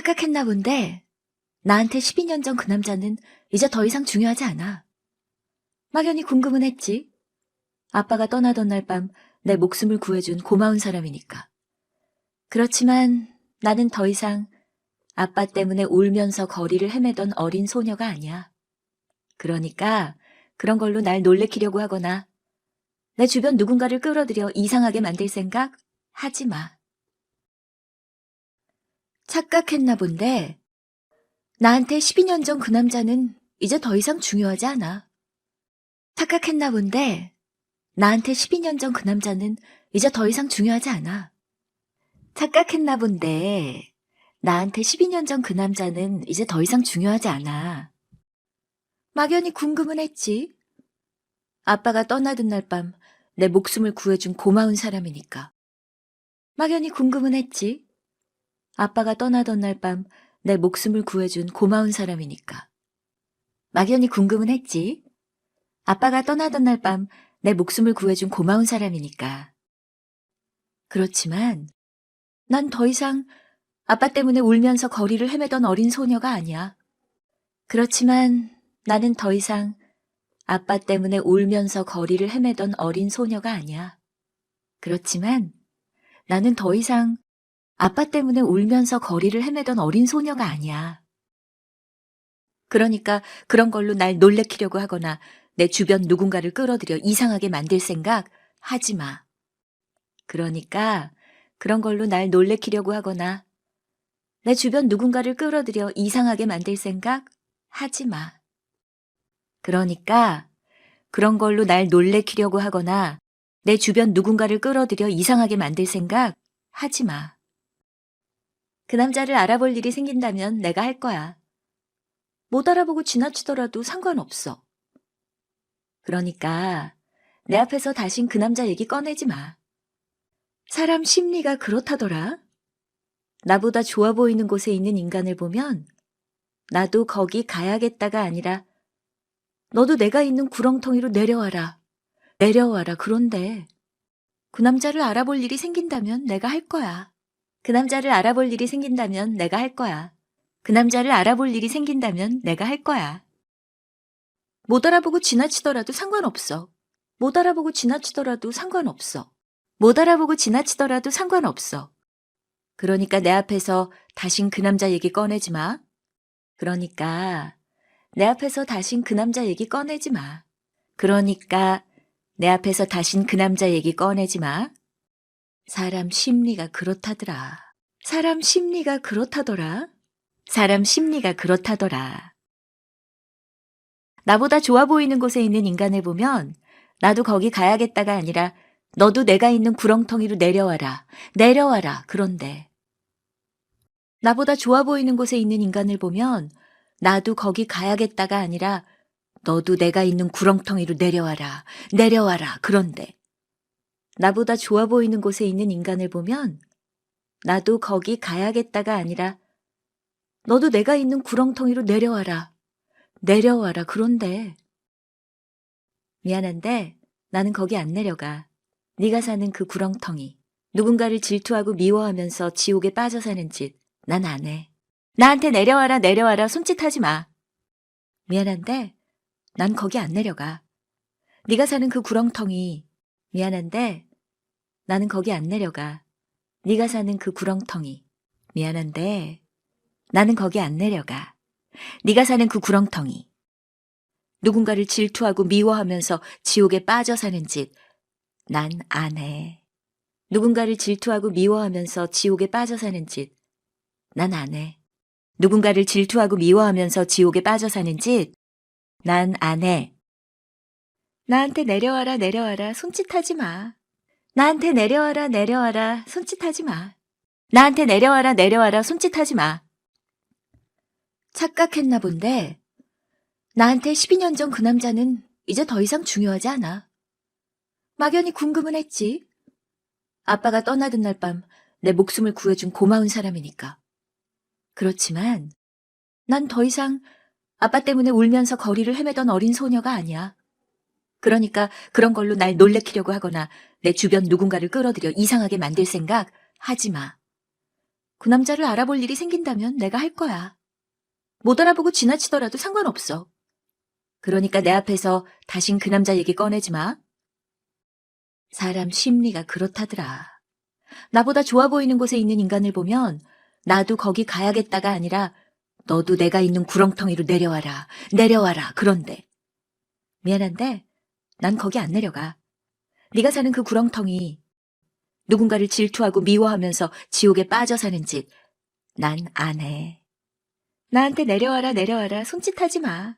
착각했나 본데 나한테 12년 전 그 남자는 이제 더 이상 중요하지 않아. 막연히 궁금은 했지. 아빠가 떠나던 날 밤 내 목숨을 구해준 고마운 사람이니까. 그렇지만 나는 더 이상 아빠 때문에 울면서 거리를 헤매던 어린 소녀가 아니야. 그러니까 그런 걸로 날 놀래키려고 하거나 내 주변 누군가를 끌어들여 이상하게 만들 생각 하지 마. 착각했나 본데 나한테 12년 전 그 남자는 이제 더 이상 중요하지 않아. 착각했나 본데 나한테 12년 전 그 남자는 이제 더 이상 중요하지 않아. 착각했나 본데 나한테 12년 전 그 남자는 이제 더 이상 중요하지 않아. 막연히 궁금은 했지. 아빠가 떠나던 날 밤 내 목숨을 구해준 고마운 사람이니까. 막연히 궁금은 했지. 아빠가 떠나던 날 밤 내 목숨을 구해준 고마운 사람이니까. 막연히 궁금은 했지. 아빠가 떠나던 날 밤 내 목숨을 구해준 고마운 사람이니까. 그렇지만 난 더 이상 아빠 때문에 울면서 거리를 헤매던 어린 소녀가 아니야. 그렇지만 나는 더 이상 아빠 때문에 울면서 거리를 헤매던 어린 소녀가 아니야. 그렇지만 나는 더 이상 아빠 때문에 울면서 거리를 헤매던 어린 소녀가 아니야. 그러니까 그런 걸로 날 놀래키려고 하거나 내 주변 누군가를 끌어들여 이상하게 만들 생각 하지 마. 그러니까 그런 걸로 날 놀래키려고 하거나 내 주변 누군가를 끌어들여 이상하게 만들 생각 하지 마. 그러니까 그런 걸로 날 놀래키려고 하거나 내 주변 누군가를 끌어들여 이상하게 만들 생각 하지 마. 그 남자를 알아볼 일이 생긴다면 내가 할 거야. 못 알아보고 지나치더라도 상관없어. 그러니까 내 앞에서 다신 그 남자 얘기 꺼내지 마. 사람 심리가 그렇다더라. 나보다 좋아 보이는 곳에 있는 인간을 보면 나도 거기 가야겠다가 아니라 너도 내가 있는 구렁텅이로 내려와라. 내려와라. 그런데 그 남자를 알아볼 일이 생긴다면 내가 할 거야. 그 남자를 알아볼 일이 생긴다면 내가 할 거야. 그 남자를 알아볼 일이 생긴다면 내가 할 거야. 못 알아보고 지나치더라도 상관없어. 못 알아보고 지나치더라도 상관없어. 못 알아보고 지나치더라도 상관없어. 그러니까 내 앞에서 다신 그 남자 얘기 꺼내지 마. 그러니까 내 앞에서 다신 그 남자 얘기 꺼내지 마. 그러니까 내 앞에서 다신 그 남자 얘기 꺼내지 마. 사람 심리가 그렇다더라. 사람 심리가 그렇다더라. 사람 심리가 그렇다더라. 나보다 좋아 보이는 곳에 있는 인간을 보면 나도 거기 가야겠다가 아니라 너도 내가 있는 구렁텅이로 내려와라. 내려와라. 그런데 나보다 좋아 보이는 곳에 있는 인간을 보면 나도 거기 가야겠다가 아니라 너도 내가 있는 구렁텅이로 내려와라. 내려와라. 그런데 나보다 좋아 보이는 곳에 있는 인간을 보면 나도 거기 가야겠다가 아니라 너도 내가 있는 구렁텅이로 내려와라. 내려와라. 그런데 미안한데 나는 거기 안 내려가. 네가 사는 그 구렁텅이. 누군가를 질투하고 미워하면서 지옥에 빠져 사는 짓 난 안 해. 나한테 내려와라 내려와라 손짓하지 마. 미안한데 난 거기 안 내려가. 네가 사는 그 구렁텅이 미안한데 나는 거기 안 내려가. 네가 사는 그 구렁텅이 미안한데 나는 거기 안 내려가. 네가 사는 그 구렁텅이 누군가를 질투하고 미워하면서 지옥에 빠져 사는 짓 난 안 해. 누군가를 질투하고 미워하면서 지옥에 빠져 사는 짓 난 안 해. 누군가를 질투하고 미워하면서 지옥에 빠져 사는 짓 난 안 해. 나한테 내려와라 내려와라 손짓하지 마. 나한테 내려와라 내려와라 손짓하지 마. 나한테 내려와라 내려와라 손짓하지 마. 착각했나 본데 나한테 12년 전 그 남자는 이제 더 이상 중요하지 않아. 막연히 궁금은 했지. 아빠가 떠나던 날 밤 내 목숨을 구해준 고마운 사람이니까. 그렇지만 난 더 이상 아빠 때문에 울면서 거리를 헤매던 어린 소녀가 아니야. 그러니까 그런 걸로 날 놀래키려고 하거나 내 주변 누군가를 끌어들여 이상하게 만들 생각 하지 마. 그 남자를 알아볼 일이 생긴다면 내가 할 거야. 못 알아보고 지나치더라도 상관없어. 그러니까 내 앞에서 다신 그 남자 얘기 꺼내지 마. 사람 심리가 그렇다더라. 나보다 좋아 보이는 곳에 있는 인간을 보면 나도 거기 가야겠다가 아니라 너도 내가 있는 구렁텅이로 내려와라, 내려와라, 그런데. 미안한데 난 거기 안 내려가. 네가 사는 그 구렁텅이 누군가를 질투하고 미워하면서 지옥에 빠져 사는 짓 난 안 해. 나한테 내려와라 내려와라 손짓하지 마.